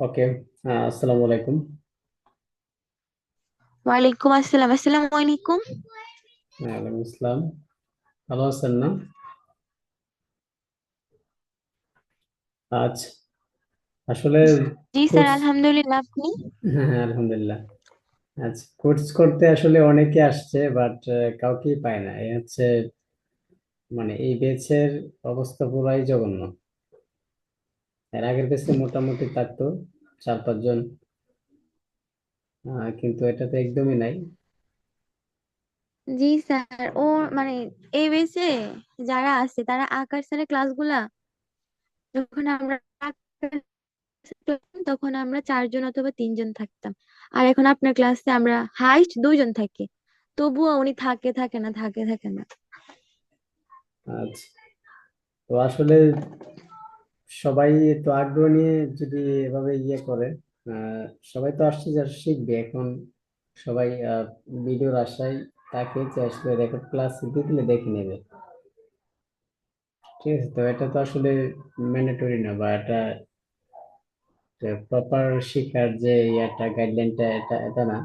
ওকে আসসালামু আলাইকুম ওয়ালাইকুম আসসালাম আসসালামু আলাইকুম ওয়ালাইকুম আসসালাম ভালো আছেন না আজ আসলে জি স্যার আলহামদুলিল্লাহ আপনি? হ্যাঁ আলহামদুলিল্লাহ। আজ কোর্স করতে আসলে অনেকে আসছে বাট কাউকেই পায় না। এই হচ্ছে মানে এই ব্যাচের অবস্থা পুরাই জঘন্য। এর আগের ব্যাচে মোটামুটি থাকতো চার পাঁচজন কিন্তু এটাতে একদমই নাই। জি স্যার ও মানে এই বেসে যারা আছে তারা আকার স্যারের ক্লাসগুলা যখন আমরা তখন আমরা চারজন অথবা তিনজন থাকতাম। আর এখন আপনার ক্লাসে আমরা হাইস্ট দুইজন থাকি। তবুও উনি থাকে থাকে না থাকে থাকে না। আচ্ছা। তো আসলে সবাই তো আগ্রহ নিয়ে যদি এভাবে ইয়ে করে সবাই তো আসছে যা শিখবে। এখন সবাই ভিডিওর আশায় তাকে যে আসলে রেকর্ড ক্লাস দিলে দেখে নেবে। ঠিক আছে, তো এটা তো আসলে ম্যান্ডেটরি না বা এটা প্রপার শিক্ষার যে ইয়াটা গাইডলাইনটা এটা এটা না।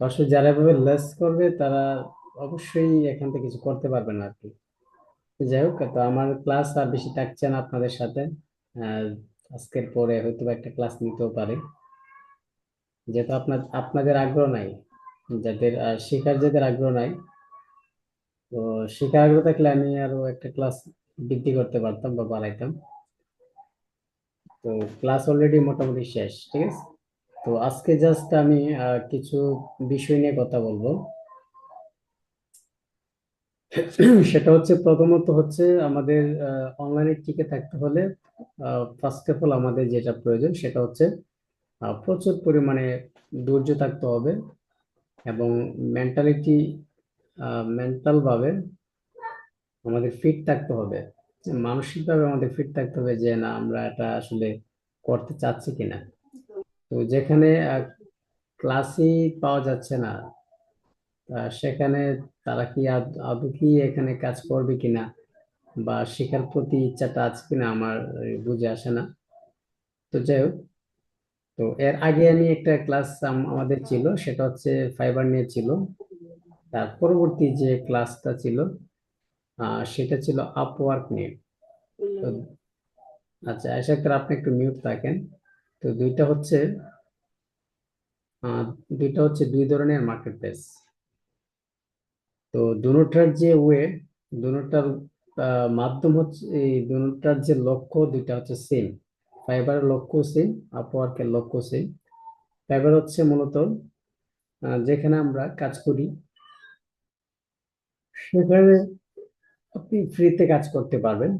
আসলে যারা এভাবে লেস করবে, তারা অবশ্যই এখান থেকে কিছু করতে পারবে না আর কি। যাই হোক, তো আমার ক্লাস আর বেশি থাকছে না আপনাদের সাথে। আজকের পরে হয়তো একটা ক্লাস নিতেও পারি। যেহেতু আপনার, আপনাদের আগ্রহ নাই, যাদের শেখার যাদের আগ্রহ নাই, তো শেখার আগ্রহ থাকলে আমি আরও একটা ক্লাস বৃদ্ধি করতে পারতাম বা বাড়াইতাম। তো ক্লাস অলরেডি মোটামুটি শেষ, ঠিক আছে? তো আজকে জাস্ট আমি কিছু বিষয় নিয়ে কথা বলব। সেটা হচ্ছে প্রথমত হচ্ছে আমাদের অনলাইনে টিকে থাকতে হলে ফার্স্ট অফ অল আমাদের যেটা প্রয়োজন সেটা হচ্ছে প্রচুর পরিমাণে ধৈর্য থাকতে হবে এবং মেন্টালিটি মেন্টাল ভাবে আমাদের ফিট থাকতে হবে। মানসিকভাবে আমাদের ফিট থাকতে হবে যে না, আমরা এটা আসলে করতে চাচ্ছি কিনা। তো যেখানে ক্লাসই পাওয়া যাচ্ছে না সেখানে তারা কি আদ- কি এখানে কাজ করবে কিনা? বা শেখার প্রতি ইচ্ছাটা আছে কিনা আমার বুঝে আসে না। তো যাই হোক, তো এর আগে আমি একটা ক্লাস আমাদের ছিল, সেটা হচ্ছে ফাইবার নিয়ে ছিল। তার পরবর্তী যে ক্লাসটা ছিল সেটা ছিল আপওয়ার্ক নিয়ে। তো আচ্ছা আশা করি আপনি একটু মিউট থাকেন। তো দুইটা হচ্ছে দুইটা হচ্ছে দুই ধরনের মার্কেট প্লেস তো দুটার যে ওয়ে দুটার মাধ্যম হচ্ছে, এই দুটার যে লক্ষ্য দুইটা হচ্ছে সেম ফাইবারের লক্ষ্য সেম আপওয়ার্কের লক্ষ্য সেম ফাইবার হচ্ছে মূলত যেখানে আমরা কাজ করি, সেখানে আপনি ফ্রিতে কাজ করতে পারবেন।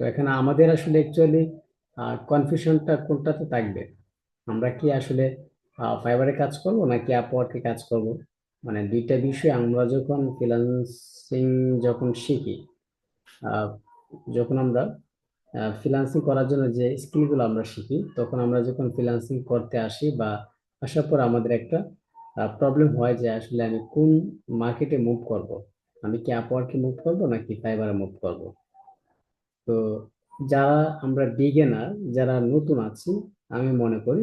তো এখানে আমাদের আসলে অ্যাকচুয়ালি কনফিউশনটা কোনটাতে থাকবে? আমরা কি আসলে ফাইবারে কাজ করব নাকি আপওয়ার্কে কাজ করব? মানে দুইটা বিষয় আমরা যখন ফ্রিল্যান্সিং যখন শিখি যখন আমরা ফ্রিল্যান্সিং করার জন্য যে স্কিলগুলো আমরা শিখি, তখন আমরা যখন ফ্রিল্যান্সিং করতে আসি বা আসার পর আমাদের একটা প্রবলেম হয় যে আসলে আমি কোন মার্কেটে মুভ করব? আমি কি আপওয়ার্কে মুভ করব নাকি ফাইবারে মুভ করব? তো যারা আমরা বিগেনার যারা নতুন আছি, আমি মনে করি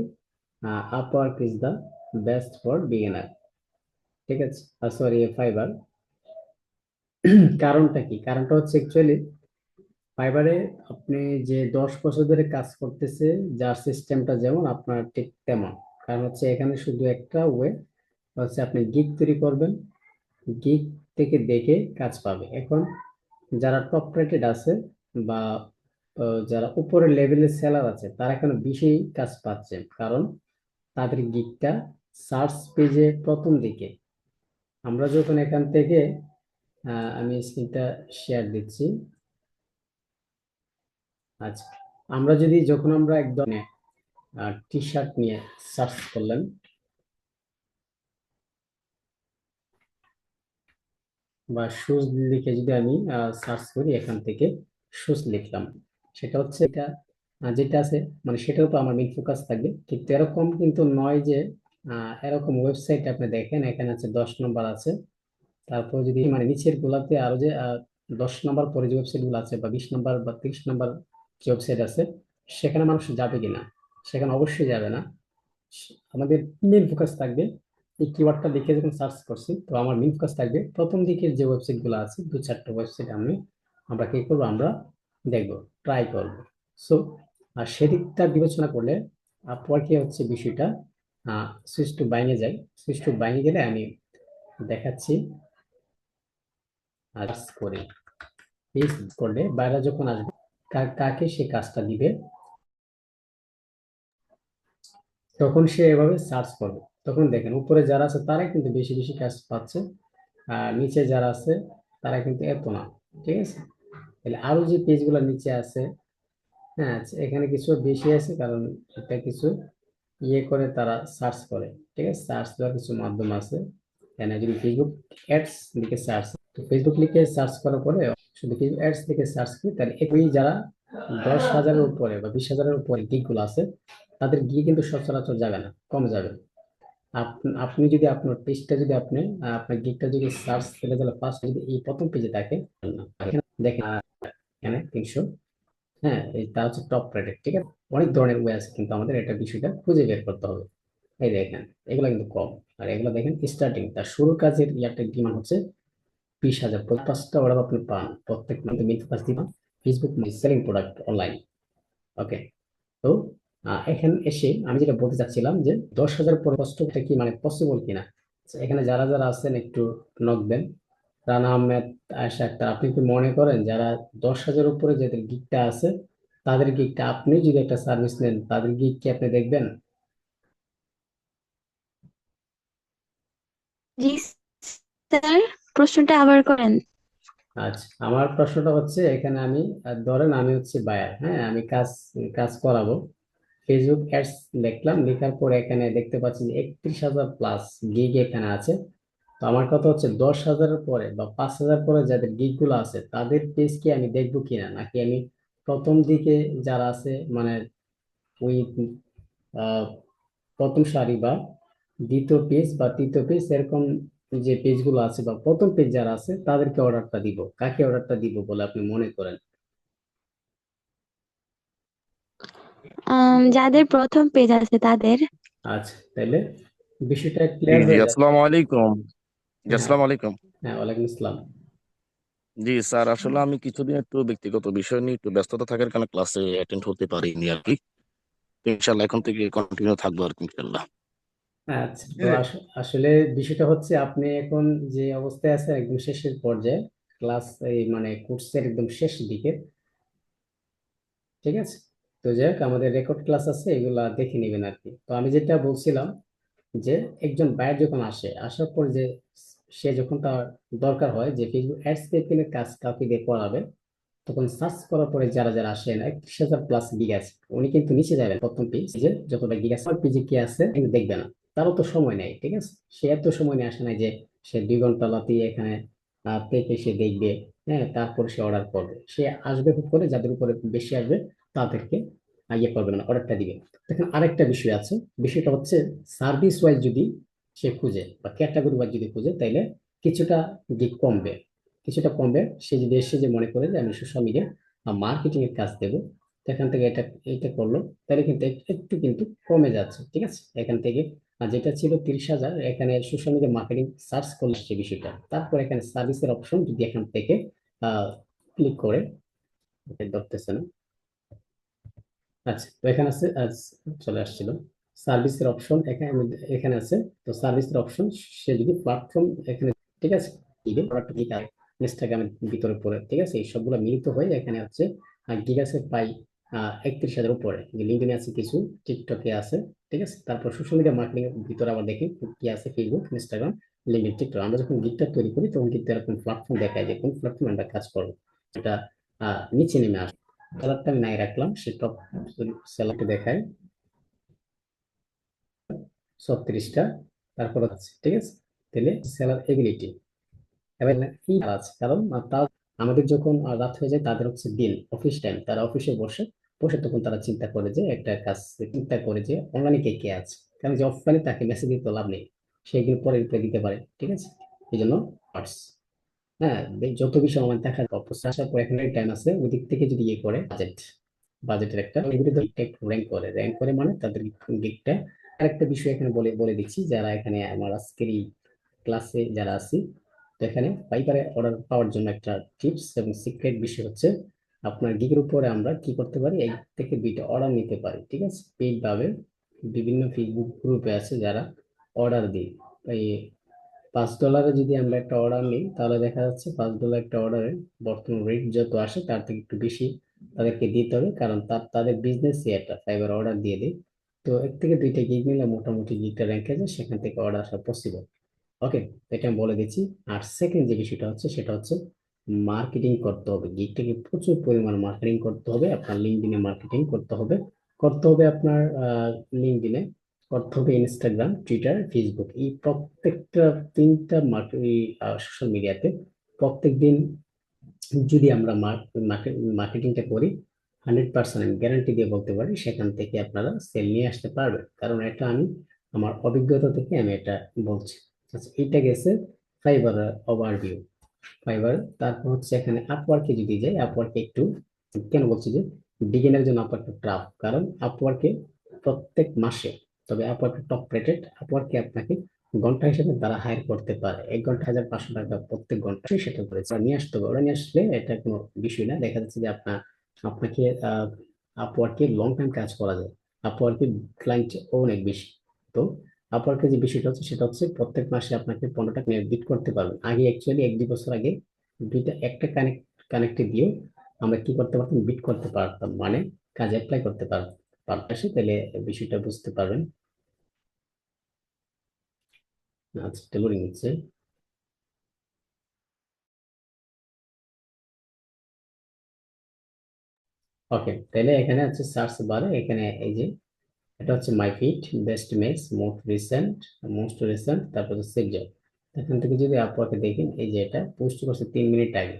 Upwork is the best for beginner ঠিক আছে? সরি ফাইবার কারণটা কি? কারণটা হচ্ছে অ্যাকচুয়ালি ফাইবারে আপনি যে দশ বছর ধরে কাজ করতেছে, যার সিস্টেমটা যেমন আপনার ঠিক তেমন। কারণ হচ্ছে এখানে শুধু একটা ওয়ে হচ্ছে আপনি গিগ তৈরি করবেন গিগ থেকে দেখে কাজ পাবে। এখন যারা টপ রেটেড আছে বা যারা উপরের লেভেলের সেলার আছে, তারা এখন বেশি কাজ পাচ্ছে। কারণ তাদের গিগটা সার্চ পেজে প্রথম দিকে। আমরা যখন এখান থেকে আমি স্ক্রিনটা শেয়ার দিচ্ছি। আচ্ছা আমরা যদি যখন আমরা একদম টি শার্ট নিয়ে সার্চ করলাম, বা শুজ লিখে যদি আমি সার্চ করি এখান থেকে শুজ লিখলাম। সেটা হচ্ছে এটা যেটা আছে মানে সেটাও তো আমার মেইন ফোকাস থাকবে। কিন্তু এরকম কিন্তু নয় যে এরকম ওয়েবসাইট আপনি দেখেন, এখানে আছে দশ নম্বর আছে। তারপর যদি মানে নিচের গুলাতে আরও যে দশ নম্বর পরে যে ওয়েবসাইটগুলো আছে বা বিশ নম্বর বা তিরিশ নম্বর যে ওয়েবসাইট আছে, সেখানে মানুষ যাবে কিনা? সেখানে অবশ্যই যাবে না। আমাদের মেন ফোকাস থাকবে এই কিওয়ার্ডটা লিখে যখন সার্চ করছি, তো আমার মেন ফোকাস থাকবে প্রথম দিকের যে ওয়েবসাইটগুলো আছে, দু চারটা ওয়েবসাইট আমি, আমরা কি করব? আমরা দেখব ট্রাই করব। সো আর সেদিকটা বিবেচনা করলে আপওয়ার্ক কি হচ্ছে বিষয়টা। সুইচ টু বাইঙে যাই। সুইচ টু বাইঙে গেলে আমি দেখাচ্ছি। করে করলে বাইরে যখন আসবে কাকে সে কাজটা দিবে, তখন সে এভাবে সার্চ করবে। তখন দেখেন, উপরে যারা আছে তারাই কিন্তু বেশি বেশি কাজ পাচ্ছে, আর নিচে যারা আছে তারা কিন্তু এত না, ঠিক আছে? তাহলে আরও যে পেজগুলো নিচে আছে হ্যাঁ এখানে কিছু বেশি আছে, কারণ এটা কিছু ইয়ে করে তারা সার্চ করে, ঠিক আছে? সার্চ দেওয়ার কিছু মাধ্যম আছে। এখানে যদি ফেসবুক অ্যাডস লিখে সার্চ তো ফেসবুক লিখে সার্চ করার পরে শুধু ফেসবুক অ্যাডস লিখে সার্চ করি, তাহলে একই যারা দশ হাজারের উপরে বা বিশ হাজারের উপরে গিকগুলো আছে, তাদের গিয়ে কিন্তু সচরাচর যাবে না, কম যাবে। আপ- আপনি যদি আপনার পেজটা যদি আপনি আপনার গিকটা যদি সার্চ করে তাহলে ফার্স্ট যদি এই প্রথম পেজে থাকে দেখেন এখানে তিনশো হ্যাঁ এটা হচ্ছে টপ রেটেড ঠিক আছে? অনেক ধরনের ওয়ে আছে, কিন্তু আমাদের এটা বিষয়টা খুঁজে বের করতে হবে। এই দেখেন, এগুলো কিন্তু কম। আর এগুলো দেখেন স্টার্টিং তার শুরুর কাজের ইয়ারটা ডিমান্ড হচ্ছে বিশ হাজার। পাঁচটা অর্ডার আপনি পান, প্রত্যেক মান্থে মিনিট পাঁচ দিন Facebook selling product online okay তো এখানে এসে আমি যেটা বলতে চাচ্ছিলাম যে দশ হাজার পর কি মানে পসিবল কিনা? এখানে যারা যারা আছেন একটু নক দেন। রানা আহমেদ, আয়শা আক্তার, আপনি কি মনে করেন যারা দশ হাজার উপরে যাদের গিকটা আছে তাদের গিকটা আপনি যদি একটা সার্ভিস নেন তাদের গিক কি আপনি দেখবেন? জি স্যার প্রশ্নটা আবার করেন। আচ্ছা আমার প্রশ্নটা হচ্ছে এখানে আমি ধরেন আমি হচ্ছে বায়ার হ্যাঁ আমি কাজ কাজ করাবো। ফেসবুক অ্যাডস লিখলাম লেখার পর এখানে দেখতে পাচ্ছি যে একত্রিশ হাজার প্লাস গিগ এখানে আছে। তো আমার কথা হচ্ছে দশ হাজারের পরে বা পাঁচ হাজার পরে যাদের গিগগুলো আছে তাদের পেজ কি আমি দেখব কিনা? নাকি আমি প্রথম দিকে যারা আছে মানে ওই প্রথম সারি বা দ্বিতীয় পেজ বা তৃতীয় পেজ এরকম যে পেজগুলো আছে বা প্রথম পেজ যারা আছে তাদেরকে অর্ডারটা দিব। কাকে অর্ডারটা দিব বলে আপনি মনে করেন? যাদের প্রথম পেজ আছে তাদের। আচ্ছা তাহলে বিষয়টা ক্লিয়ার হয়ে যাচ্ছে আসসালামু আলাইকুম। হ্যাঁ। আসসালামু আলাইকুম। হ্যাঁ ওয়ালাইকুম আসসালাম। জি, স্যার। আসলে আমি কিছুদিন একটু ব্যক্তিগত বিষয় নিয়ে একটু ব্যস্ততা থাকার কারণে ক্লাসে অ্যাটেন্ড হতে পারিনি আর কি। ইনশাল্লাহ এখন থেকে কন্টিনিউ থাকব আর কি, ইনশাল্লাহ। আচ্ছা তো আস- আসলে বিষয়টা হচ্ছে আপনি এখন যে অবস্থায় আছেন একদম শেষের পর্যায়ে ক্লাস এই মানে কোর্সের একদম শেষ দিকে। ঠিক আছে? তো যাই হোক, আমাদের রেকর্ড ক্লাস আছে, এগুলা দেখে নেবেন আর কি। তো আমি যেটা বলছিলাম যে একজন বায়ার যখন আসে, আসার পর যে সে যখন তার দরকার হয় যে ফেসবুক অ্যাডস ক্যাম্পেইনের কাজ কাউকে দিয়ে করাবে, তখন সার্চ করার পরে যারা যারা আসেন একত্রিশ হাজার প্লাস গিগ আছে, উনি কিন্তু নিচে যাবেন প্রথম পেজে যতটা গিগ আছে পেজে কি আছে কিন্তু দেখবে না। তারও তো সময় নেই, ঠিক আছে? সে এত সময় নিয়ে আসে না যে সে দুই ঘণ্টা লাতিয়ে এখানে পেকে সে দেখবে হ্যাঁ তারপরে সে অর্ডার করবে। সে আসবে খুব করে, যাদের উপরে বেশি আসবে, তাদেরকে ইয়ে করবে না অর্ডারটা দিবে। দেখেন আরেকটা বিষয় আছে, বিষয়টা হচ্ছে সার্ভিস ওয়াইজ যদি সে খুঁজে বা ক্যাটাগরি ওয়াইজ যদি খুঁজে, তাইলে কিছুটা গিগ কমবে। কিছুটা কমবে, সে যদি এসে যে মনে করে যে আমি সোশ্যাল মিডিয়া মার্কেটিং এর কাজ দেবো এখান থেকে এটা এটা করল তাহলে কিন্তু একটু কিন্তু কমে যাচ্ছে, ঠিক আছে? এখান থেকে যেটা ছিল তিরিশ হাজার, এখানে সোশ্যাল মিডিয়া মার্কেটিং সার্চ করলে সে বিষয়টা। তারপর এখানে সার্ভিসের অপশন যদি এখান থেকে ক্লিক করে ধরতেছে না। আচ্ছা এখানে আছে চলে আসছিল। সার্ভিসের অপশন এখানে এখানে আছে। তো সার্ভিসের অপশন, সে যদি প্ল্যাটফর্ম এখানে ঠিক আছে? ইনস্টাগ্রামের ভিতরে পড়ে। ঠিক আছে? এই সবগুলো মিলিত হয়ে এখানে হচ্ছে গিগাসে পাই একত্রিশ হাজার উপরে। লিঙ্কডিনে আছে কিছু টিকটকে আছে। ঠিক আছে? তারপর সোশ্যাল মিডিয়া মার্কেটিং এর ভিতরে আবার দেখি কি আছে ফেসবুক ইনস্টাগ্রাম লিঙ্কডিন টিকটক আমরা যখন গিগটা তৈরি করি, তখন কিন্তু এরকম প্ল্যাটফর্ম দেখায় যে কোন প্ল্যাটফর্মে আমরা কাজ করব। এটা নিচে নেমে আসে কালারটা আমি নাই রাখলাম, সে টপ সেলারটা দেখায়। ছত্রিশটা, তারপর আছে, ঠিক আছে? তাহলে সেলার এবিলিটি এবার কি আছে? কারণ আমাদের যখন রাত হয়ে যায়, তাদের হচ্ছে দিন অফিস টাইম তারা অফিসে বসে বসে তখন তারা চিন্তা করে যে, একটা কাজ চিন্তা করে যে অনলাইনে কে কে আছে? কারণ যে অফলাইনে তাকে মেসেজ দিতে লাভ নেই। সে পরে রিপ্লাই দিতে পারে, ঠিক আছে? এই জন্য হোয়াটস হ্যাঁ যত বেশি অনলাইন দেখা যায় আসার পর এখানে টাইম আছে ওই দিক থেকে যদি ইয়ে করে বাজেট বাজেটের একটা র্যাঙ্ক করে। র্যাঙ্ক করে মানে তাদের গিকটা আরেকটা বিষয় এখানে বলে বলে দিচ্ছি, যারা এখানে আমার আজকের ক্লাসে যারা আছি, তো এখানে ফাইবারে অর্ডার পাওয়ার জন্য একটা টিপস এবং সিক্রেট বিষয় হচ্ছে, আপনার গিগের উপরে আমরা কি করতে পারি? এক থেকে দুইটা অর্ডার নিতে পারি, ঠিক আছে? পেইড ভাবে বিভিন্ন ফেসবুক গ্রুপে আছে যারা অর্ডার দিই এই পাঁচ ডলারে যদি আমরা একটা অর্ডার নিই, তাহলে দেখা যাচ্ছে পাঁচ ডলার একটা অর্ডারে বর্তমান রেট যত আসে, তার থেকে একটু বেশি তাদেরকে দিতে হবে, কারণ তার, তাদের বিজনেসই একটা ফাইবার অর্ডার দিয়ে দেয়। তো এক থেকে দুইটা গিগ নিলে মোটামুটি গিগটা র্যাঙ্কে যায়, সেখান থেকে অর্ডার আসা পসিবল ওকে এটা আমি বলে দিচ্ছি। আর সেকেন্ড যে বিষয়টা হচ্ছে, সেটা হচ্ছে মার্কেটিং করতে হবে। গিগটাকে প্রচুর পরিমাণ মার্কেটিং করতে হবে, আপনার লিঙ্কডিনে মার্কেটিং করতে হবে। করতে হবে আপনার লিঙ্কডিনে করতে হবে ইনস্টাগ্রাম টুইটার ফেসবুক এই প্রত্যেকটা, তিনটা সোশ্যাল মিডিয়াতে প্রত্যেক দিন যদি আমরা মার্কেটিংটা করি হান্ড্রেড পার্সেন্ট আমি গ্যারান্টি দিয়ে বলতে পারি, সেখান থেকে আপনারা সেল নিয়ে আসতে পারবেন। কারণ এটা আমি, আমার অভিজ্ঞতা থেকে আমি এটা বলছি। আচ্ছা এটা গেছে ফাইবার ওভারভিউ ফাইবার তারপর হচ্ছে এখানে আপওয়ার্কে যদি যাই আপওয়ার্কে একটু কেন বলছি যে বিগিনার জন্য আপওয়ার্কে ট্রাফ কারণ আপওয়ার্কে প্রত্যেক মাসে, তবে আপওয়ার্কে টপ রেটেড আপওয়ার্কে আপনাকে ঘণ্টা হিসেবে তারা হায়ার করতে পারে। এক ঘণ্টা হাজার পাঁচশো টাকা প্রত্যেক ঘণ্টা সেটা করেছে নিয়ে আসতে হবে। ওরা নিয়ে আসলে এটা কোনো বিষয় না। দেখা যাচ্ছে যে আপনার আপনাকে আপওয়ার্কে লং টাইম কাজ করা যায়। আপওয়ার্কে ক্লায়েন্ট অনেক বেশি। তো আপওয়ার্কে যে বিষয়টা হচ্ছে, সেটা হচ্ছে প্রত্যেক মাসে আপনাকে পনেরো টাকা বিট করতে পারবেন। আগে অ্যাকচুয়ালি এক দুই বছর আগে দুইটা, একটা কানেক্ট কানেক্টে দিয়ে আমরা কি করতে পারতাম? বিট করতে পারতাম। মানে কাজে অ্যাপ্লাই করতে পারতাম তাহলে বিষয়টা বুঝতে পারবেন। আচ্ছা এটা লোডিং ওকে তাহলে এখানে হচ্ছে সার্চ বারে এখানে এই যে, এটা হচ্ছে my fit best makes most recent most recent তারপর হচ্ছে সেকজার এখান থেকে যদি আপওয়ার্কে দেখেন, এই যে এটা পোস্ট করছে তিন মিনিট আগে।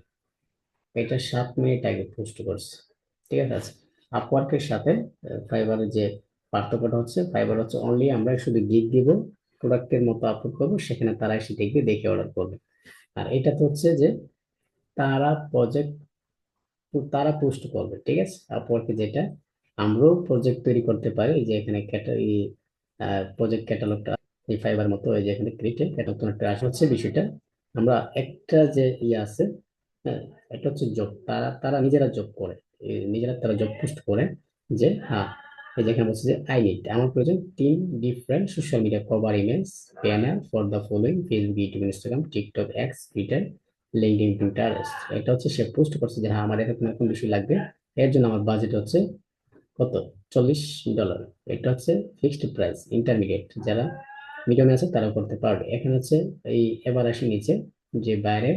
এটা সাত মিনিট আগে পোস্ট করছে। ঠিক আছে? আচ্ছা আপওয়ার্কের সাথে ফাইবারের যে পার্থক্যটা হচ্ছে ফাইবার হচ্ছে অনলি আমরা শুধু গিগ দিব প্রোডাক্টের মতো আপলোড করব, সেখানে তারা এসে দেখবে, দেখে অর্ডার করবে। আর এটা তো হচ্ছে যে, তারা প্রজেক্ট তারা পোস্ট করবে, ঠিক আছে? আপওয়ার্কে যেটা আমরাও প্রজেক্ট তৈরি করতে পারি যে এখানে ক্যাটাগরি প্রজেক্ট ক্যাটালগটা এই ফাইবার মতো, এই যে এখানে ক্রিয়েটে ক্যাটালগ একটা আসা হচ্ছে বিষয়টা। আমরা একটা যে ইয়ে আছে হ্যাঁ এটা হচ্ছে জব তারা তারা নিজেরা জব করে নিজেরা তারা জব পোস্ট করে যে হ্যাঁ এই যেখানে বলছে যে আই নিড আমার প্রয়োজন, তিন different social media cover image banner for the following Facebook YouTube Instagram TikTok X Twitter LinkedIn Pinterest এটা হচ্ছে সে পোস্ট করছে যে হ্যাঁ আমার এরকম এরকম বিষয় লাগবে। এর জন্য আমার বাজেট হচ্ছে কত? চল্লিশ ডলার এটা হচ্ছে ফিক্সড প্রাইস ইন্টারমিডিয়েট যারা মিডিয়ামে আছে তারা করতে পারবে। এখানে হচ্ছে এই এবার আসে নিচে, যে বাইরে,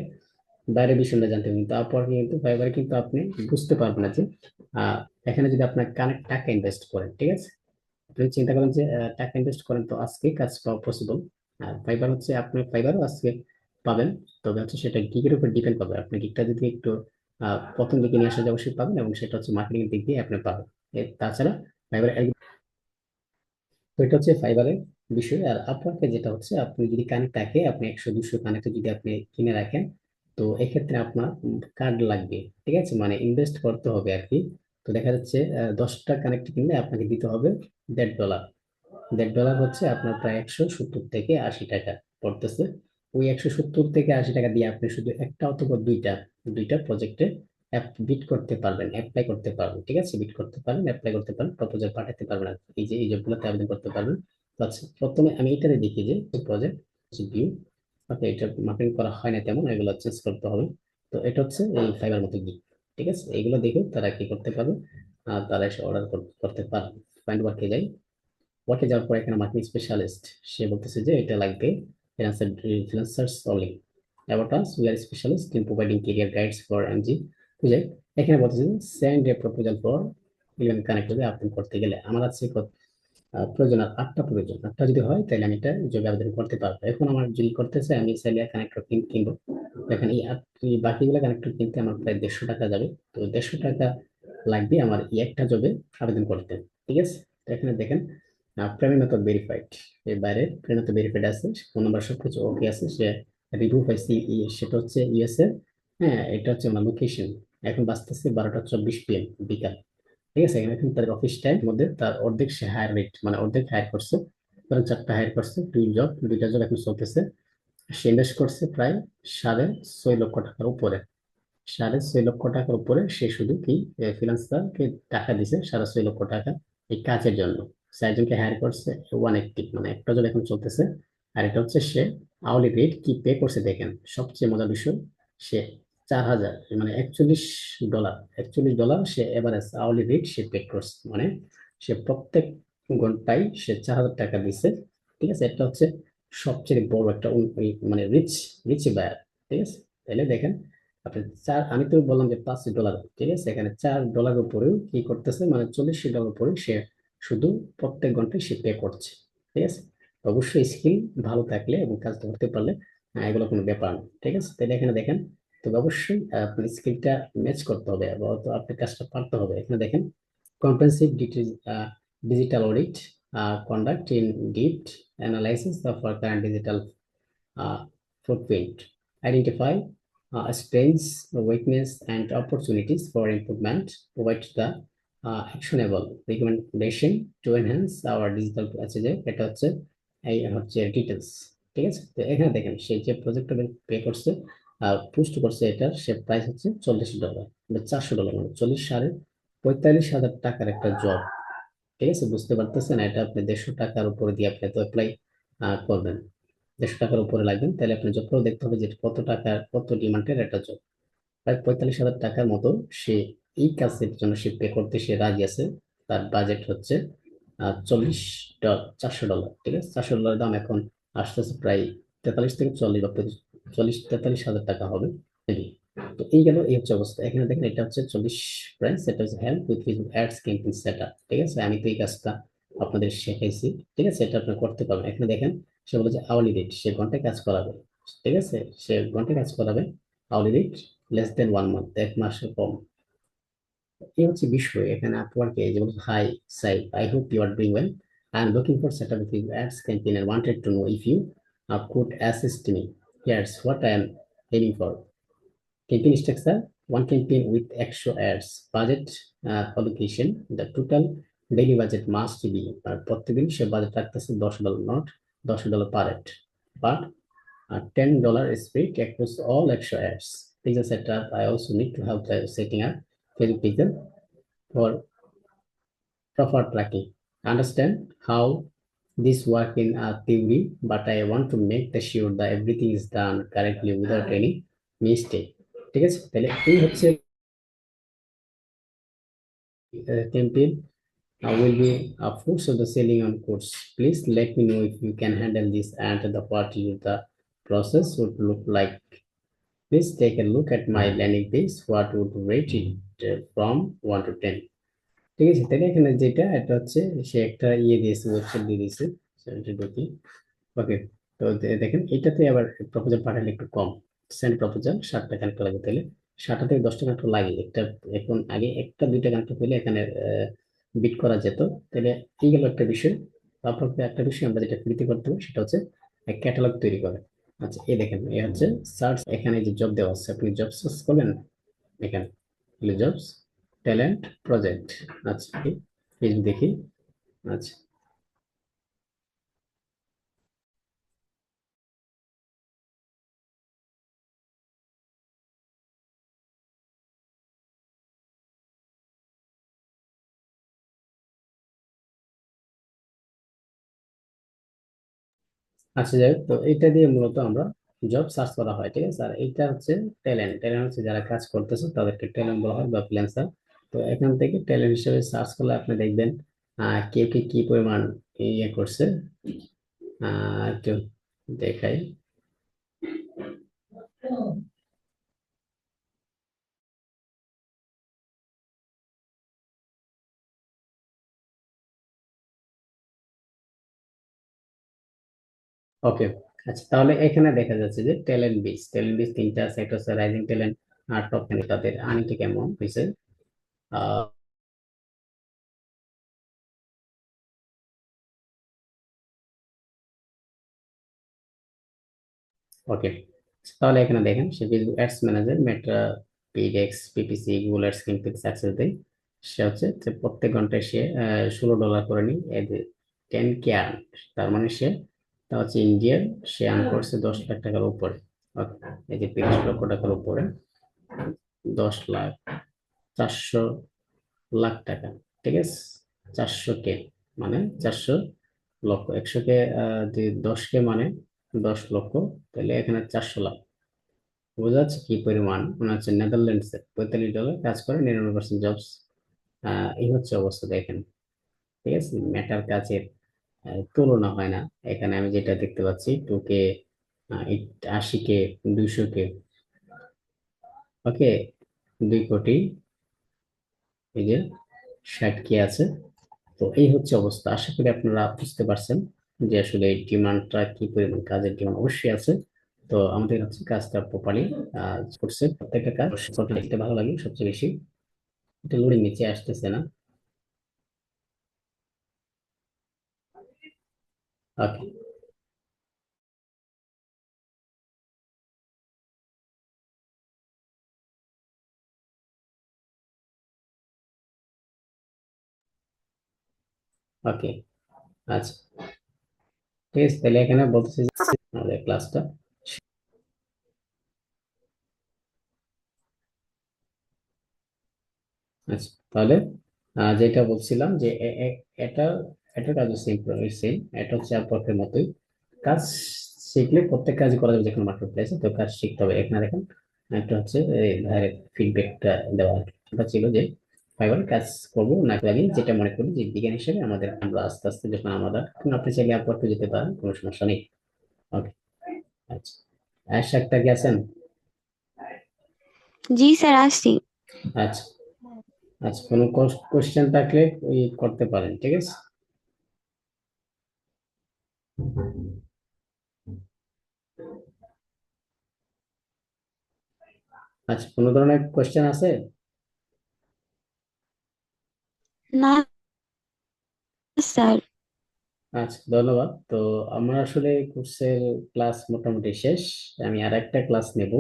বাইরের বিষয়টা জানতে হবে। কিন্তু আপওয়ার্ক কিন্তু ফাইবারে কিন্তু আপনি বুঝতে পারবেন না যে এখানে যদি আপনার কানেক্ট টাকা ইনভেস্ট করেন, ঠিক আছে? আপনি চিন্তা করেন যে টাকা ইনভেস্ট করেন তো আজকে কাজ পাওয়া পসিবল আর ফাইবার হচ্ছে আপনার ফাইবারও আজকে পাবেন। তবে হচ্ছে সেটা গিগের উপর ডিপেন্ড করবে আপনি গিগটা যদি একটু প্রথম দিকে নিয়ে আসা যায় অবশ্যই পাবেন এবং সেটা হচ্ছে মার্কেটিং দিক দিয়ে আপনি পাবেন। তাছাড়া ফাইবার এটা হচ্ছে ফাইবারের বিষয়। আর আপওয়ার্কে যেটা হচ্ছে, আপনি যদি কানেক্ট থাকে, আপনি একশো, দুশো কানেক্টে যদি আপনি কিনে রাখেন, তো এক্ষেত্রে আপনার কার্ড লাগবে। ঠিক আছে? মানে ইনভেস্ট করতে হবে আর কি তো দেখা যাচ্ছে দশটা কানেক্ট কিনলে আপনাকে দিতে হবে দেড় ডলার দেড় ডলার হচ্ছে আপনার প্রায় একশো সত্তর থেকে আশি টাকা পড়তেছে। ওই একশো সত্তর থেকে আশি টাকা দিয়ে আপনি শুধু একটা অথবা দুইটা দুইটা প্রজেক্টে বিট করতে পারবেন অ্যাপ্লাই করতে পারবেন, ঠিক আছে? বিট করতে পারবেন অ্যাপ্লাই করতে পারবেন প্রপোজাল পাঠাতে পারবেন এই যে, এই জবগুলোতে আবেদন করতে পারবেন। আচ্ছা প্রথমে আমি এটাতে দেখি যে প্রজেক্ট ভিউ ওকে এটা মার্কেটিং করা হয় না তেমন, এগুলো চেঞ্জ করতে হবে। তো এটা হচ্ছে এই ফাইবার মতো গিক ঠিক আছে? এইগুলো দেখে তারা কি করতে পারবে? আর তারা এসে অর্ডার করতে পারবে ফাইন্ড ওয়ার্কে যাই ওয়ার্কে যাওয়ার পর এখানে মার্কেটিং স্পেশালিস্ট সে বলতেছে যে, এটা লাগবে freelancers only about us we are specialist in providing career guides for MG বুঝাই এখানে বলতেছে send a proposal for even connect হবে আবেদন করতে গেলে। আমার আছে প্রয়োজন আটটা প্রয়োজন। আটটা যদি হয়, তাহলে আমি এটা জবে আবেদন করতে পারব। এখন আমার যদি করতে চাই আমি চাইলে কানেক্টর কিনবো। দেখেন এই বাকিগুলো কানেক্টর কিনতে আমার প্রায় দেড়শো টাকা যাবে। তো দেড়শো টাকা লাগবে আমার এই একটা জবে আবেদন করতে। ঠিক আছে? এখানে দেখেন প্রেমী মেথড ভেরিফাইড এর বাইরে মেথড ভেরিফাইড আছে, ফোন নাম্বার সব কিছু ওকে আছে, সে রিভিউ পাইছি সেটা হচ্ছে ইউএসএ হ্যাঁ এটা হচ্ছে আমার লোকেশন এখন বাঁচতেছে বারোটা চব্বিশ পিএম বিকাল। ঠিক আছে, এখানে তাদের অফিস টাইম মধ্যে তার অর্ধেক সে হায়ার রেট মানে অর্ধেক হায়ার করছে, ধরেন চারটা হায়ার করছে, দুই জব দুইটা জব এখন চলতেছে। সে ইনভেস্ট করছে প্রায় সাড়ে ছয় লক্ষ টাকার উপরে। সাড়ে ছয় লক্ষ টাকার উপরে সে শুধু কি ফ্রিল্যান্সারকে টাকা দিছে সাড়ে ছয় লক্ষ টাকা এই কাজের জন্য। সে হায়ার করছে ওয়ান এইট্টি মানে একটা জব এখন চলতেছে। আর এটা হচ্ছে সে আওয়ারলি রেট কি পে করছে দেখেন, সবচেয়ে মজার বিষয়, সে চার হাজার মানে একচল্লিশ ডলার একচল্লিশ ডলার সে এভারেজ আওয়ারলি রেট সে পে করছে মানে সে প্রত্যেক ঘন্টায় সে চার হাজার টাকা দিছে, ঠিক আছে? এটা হচ্ছে সবচেয়ে বড় একটা মানে রিচ রিচ বায়ার ঠিক আছে? তাহলে দেখেন, আপনি চার, আমি তো বললাম যে পাঁচ ডলার ঠিক আছে? এখানে চার ডলার উপরেও কি করতেছে মানে চল্লিশ ডলার উপরে সে শুধু প্রত্যেক ঘন্টায় সে পে করছে, ঠিক আছে? অবশ্যই স্কিল ভালো থাকলে এবং কাজ করতে পারলে এগুলো কোনো ব্যাপার না, ঠিক আছে? তাহলে এখানে দেখেন তো অবশ্যই আপনার স্কিলটা ম্যাচ করতে হবে অথবা আপনি কাজটা পারতে হবে। এখানে দেখেন comprehensive digital audit conduct in depth analysis for current digital footprint identify strengths weakness and opportunities for improvement provide the uh, actionable recommendation to enhance our digital message এটা হচ্ছে এই হচ্ছে ডিটেলস ঠিক আছে? তো এখানে দেখেন সে যে প্রজেক্টটা পে করছে পোস্ট করছে এটার সে প্রাইস হচ্ছে চল্লিশ ডলার চারশো ডলার মানে চল্লিশ সাড়ে পঁয়তাল্লিশ হাজার টাকার একটা জব ঠিক আছে? বুঝতে পারতেছেন? এটা আপনি দেড়শো টাকার উপরে দিয়ে আপনি তো অ্যাপ্লাই করবেন। দেড়শো টাকার উপরে লাগবেন তাহলে আপনি জব করে দেখতে হবে যে কত টাকার কত ডিমান্ডের একটা জব প্রায় পঁয়তাল্লিশ হাজার টাকার মতো সে এই কাজের জন্য সে পে করতে সে রাজি আছে। তার বাজেট হচ্ছে চল্লিশ ডলার চারশো ডলার ঠিক আছে? চারশো ডলার দাম এখন আসতেছে প্রায় তেতাল্লিশ থেকে চল্লিশ বা চল্লিশ, তেতাল্লিশ হাজার টাকা হবে। তো এই গেল, এই হচ্ছে অবস্থা। এখানে দেখেন, এটা হচ্ছে চল্লিশ প্রাইস এটা হচ্ছে help with Facebook ads campaign set ঠিক আছে? আমি তো এই কাজটা আপনাদের শিখাইছি, ঠিক আছে? এটা আপনি করতে পারবেন। এখানে দেখেন, সে বলে যে আওয়ালি রেট সে ঘন্টায় কাজ করাবে, ঠিক আছে? সে ঘন্টায় কাজ করাবে hourly rate less than one month এক মাসের কম। এই হচ্ছে বিষয় এখানে আপওয়ার্কে যেমন hi Sai I hope you are doing well I am looking for set up with ads campaign and wanted to know if you uh, could assist me here's what I am aiming for campaign structure one campaign with extra ads budget uh, allocation the total daily budget must be আর প্রত্যেকদিন সে budget রাখতেছে দশ dollar not দশ dollar per ad but ten dollar split across all extra ads page setup I also need to help the setting up Facebook page for proper tracking understand how this work in uh, theory but I want to make the sure that everything is done correctly without any mistake ঠিক আছে তাহলে এই হচ্ছে campaign uh, will be a force of the selling on course please let me know if you can handle this and the what you the process would look like please take a look at my landing page what would rate it From 1 to 10 ঠিক আছে, তাহলে এখানে যেটা, এটা হচ্ছে সে একটা ইয়ে দিয়েছে ওয়েবসাইট দিয়ে দিয়েছে ওকে তো দেখেন, এটাতে আবার প্রপোজাল পাঠালে একটু কম। সেন্ড প্রপোজাল ষাটটা কানেক্ট লাগবে তাহলে। ষাটটা থেকে দশটা কানেক্ট লাগে, একটা, এখন আগে একটা, দুইটা কানেক্ট হলে এখানে বিট করা যেত। তাহলে এই গেল একটা বিষয়। তারপর একটা বিষয় আমরা যেটা ফ্রিতে করতে হবে সেটা হচ্ছে ক্যাটালগ তৈরি করে। আচ্ছা এই দেখেন এই হচ্ছে সার্চ এখানে যে জব দেওয়া আছে, আপনি জব সার্চ করবেন এখানে। জবস ট্যালেন্ট প্রজেক্ট আচ্ছা এই দেখি। আচ্ছা। আচ্ছা যাই তো এটা দিয়ে মূলত আমরা জব সার্চ করা হয়, ঠিক আছে? আর এটা হচ্ছে ট্যালেন্ট ট্যালেন্ট হচ্ছে যারা কাজ করতেছে, তাদেরকে ট্যালেন্ট বলা হয় বা ফ্রিল্যান্সার তো এখান থেকে ট্যালেন্ট হিসেবে সার্চ করলে আপনি দেখবেন কে কে কি পরিমাণ ইয়ে করছে। একটু দেখাই। ওকে আচ্ছা তাহলে এখানে দেখা যাচ্ছে যে ট্যালেন্ট বেস ট্যালেন্ট বেস তিনটা আছে হচ্ছে রাইজিং ট্যালেন্ট আর টপ ট্যালেন্ট তাদের আর্নিংটা কেমন হয়েছে? ওকে তাহলে এখানে দেখেন, সে ফেসবুক অ্যাডস ম্যানেজার মেটা পিডেক্স পিপিসি গুগল অ্যাডস কিন্তু সাকসেস দেয় সে হচ্ছে প্রত্যেক ঘন্টায় সে ষোলো ডলার করে নি টেন কে তার মানে সে তা হচ্ছে ইন্ডিয়ার সে আর্ন করছে দশ লাখ টাকার উপরে। এই যে তিরিশ লক্ষ টাকার উপরে, দশ লাখ চারশো লাখ টাকা, ঠিক আছে? চারশো কে মানে চারশো লক্ষ, একশো কে দশ কে মানে দশ লক্ষ, তাহলে এখানে চারশো লাখ। বোঝা যাচ্ছে কি পরিমাণ? মনে হচ্ছে নেদারল্যান্ডসে পঁয়তাল্লিশ ডলার কাজ করে, নিরানব্বই পার্সেন্ট জবস এই হচ্ছে অবস্থা দেখেন। ঠিক আছে? মেটার কাজের তুলনা হয় না। এখানে আমি যেটা দেখতে পাচ্ছি টু কে আশি কে দুইশো কে ওকে দুই কোটি, এই যে ষাট কে আছে। তো এই হচ্ছে অবস্থা। আশা করি আপনারা বুঝতে পারছেন যে আসলে এই ডিমান্ডটা কি পরিমাণ, কাজের ডিমান্ড অবশ্যই আছে। তো আমাদের হচ্ছে কাজটা প্রপারলি করছে। প্রত্যেকটা কাজ দেখতে ভালো লাগে, সবচেয়ে বেশি। এটা লোডিং নিচে আসতেছে না। ওকে ওকে আচ্ছা। ঠিক আছে তাহলে এখানে বলতেছি আমাদের ক্লাসটা আচ্ছা তাহলে যেটা বলছিলাম যে এটা এটা কাজ সেম সেম এটা হচ্ছে আপওয়ার্কের মতোই। কাজ শিখলে প্রত্যেক কাজ করা যাবে যেকোনো মার্কেট প্লেসে তো কাজ শিখতে হবে। এখানে দেখেন একটা হচ্ছে ফিডব্যাকটা দেওয়া এটা ছিল যে ফাইবার কাজ করব না লাগে যেটা মনে করি যে বিজ্ঞান হিসেবে আমাদের আমরা আস্তে আস্তে যখন আমরা আপনি চাইলে আপওয়ার্কে যেতে পারেন কোনো সমস্যা নেই। ওকে আচ্ছা। আয়সা একটা কি আছেন? জি স্যার আসছি। আচ্ছা। আচ্ছা কোনো কোশ্চেন থাকলে করতে পারেন ঠিক আছে? আচ্ছা কোনো ধরনের কোশ্চেন আছে? না স্যার। আচ্ছা ধন্যবাদ। তো আমার আসলে কোর্সের ক্লাস মোটামুটি শেষ। আমি আর একটা ক্লাস নেব।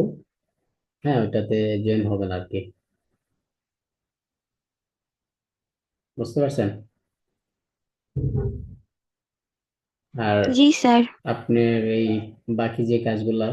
হ্যাঁ ওইটাতে জয়েন হবেন আর কি। বুঝতে পারছেন? আর জি স্যার। আপনার এই বাকি যে কাজগুলা